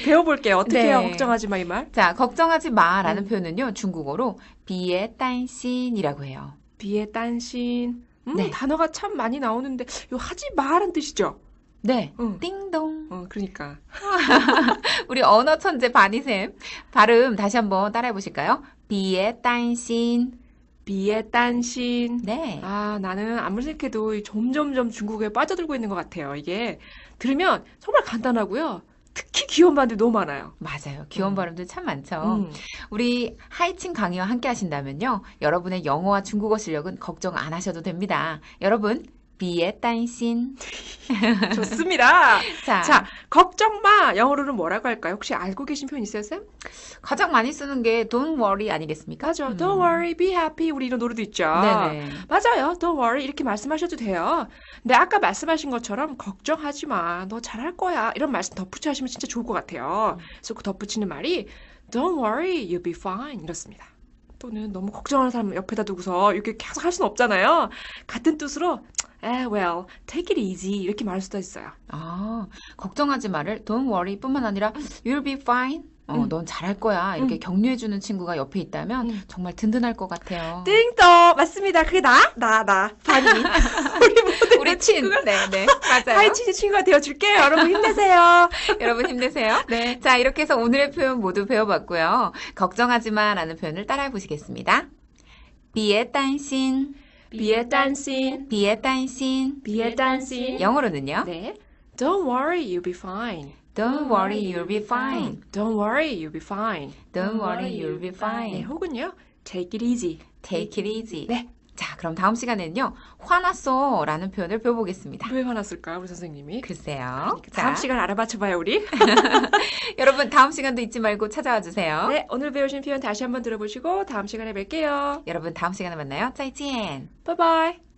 배워볼게요. 어떻게 해요? 네. 걱정하지 마 이 말. 자, 걱정하지 마라는 음. 표현은요, 중국어로 비에 딴신이라고 해요. 비에 딴신. 음, 네. 단어가 참 많이 나오는데 요 하지 마라는 뜻이죠. 네. 응. 띵동. 어, 그러니까. 우리 언어 천재 바니쌤. 발음 다시 한번 따라해 보실까요? 비에 딴신. 비에 딴신. 네. 아, 나는 아무리 생각해도 이 점점점 중국에 빠져들고 있는 것 같아요. 이게 들으면 정말 간단하고요. 특히 귀여운 말들이 너무 많아요. 맞아요. 귀여운 음. 발음들 참 많죠. 음. 우리 하이칭 강의와 함께 하신다면요. 여러분의 영어와 중국어 실력은 걱정 안 하셔도 됩니다. 여러분, 비에 딴신. 좋습니다. 자, 자, 걱정 마. 영어로는 뭐라고 할까요? 혹시 알고 계신 표현 있어요, 쌤? 가장 많이 쓰는 게 don't worry 아니겠습니까? 맞아. 음. Don't worry, be happy. 우리 이런 노래도 있죠. 네네. 맞아요. Don't worry. 이렇게 말씀하셔도 돼요. 근데 아까 말씀하신 것처럼 걱정하지 마. 너 잘할 거야. 이런 말씀 덧붙여 하시면 진짜 좋을 것 같아요. 그래서 그 덧붙이는 말이 Don't worry, you'll be fine. 이렇습니다. 또는 너무 걱정하는 사람 옆에다 두고서 이렇게 계속 할 수는 없잖아요. 같은 뜻으로 eh, well, take it easy 이렇게 말할 수도 있어요. 아, 걱정하지 말을 don't worry 뿐만 아니라 you'll be fine 어, 음. 넌 잘할 거야. 이렇게 음. 격려해주는 친구가 옆에 있다면 음. 정말 든든할 것 같아요. 띵떡! 맞습니다. 그게 나? 나, 나. 반이. 우리 모두. 우리 친. 네, 네. 맞아요. 하이치즈 친구가 되어줄게요. 여러분 힘내세요. 여러분 힘내세요. 네. 자, 이렇게 해서 오늘의 표현 모두 배워봤고요. 걱정하지 마 라는 표현을 따라해 보시겠습니다. 비에 딴신. 别担心. 비에 딴신. 영어로는요. 네. Don't worry, you'll be fine. Don't worry, you'll be fine. Don't worry, you'll be fine. Don't worry, you'll be 네, fine. 혹은요. Take it easy. Take it easy. 네. 자, 그럼 다음 시간에는요. 화났어 라는 표현을 배워보겠습니다. 왜 화났을까요, 우리 선생님이? 글쎄요. 다음 자, 시간 알아봐줘봐요, 우리. 여러분 다음 시간도 잊지 말고 찾아와 주세요. 네, 오늘 배우신 표현 다시 한번 들어보시고 다음 시간에 뵐게요. 여러분 다음 시간에 만나요. 再见. 바이바이.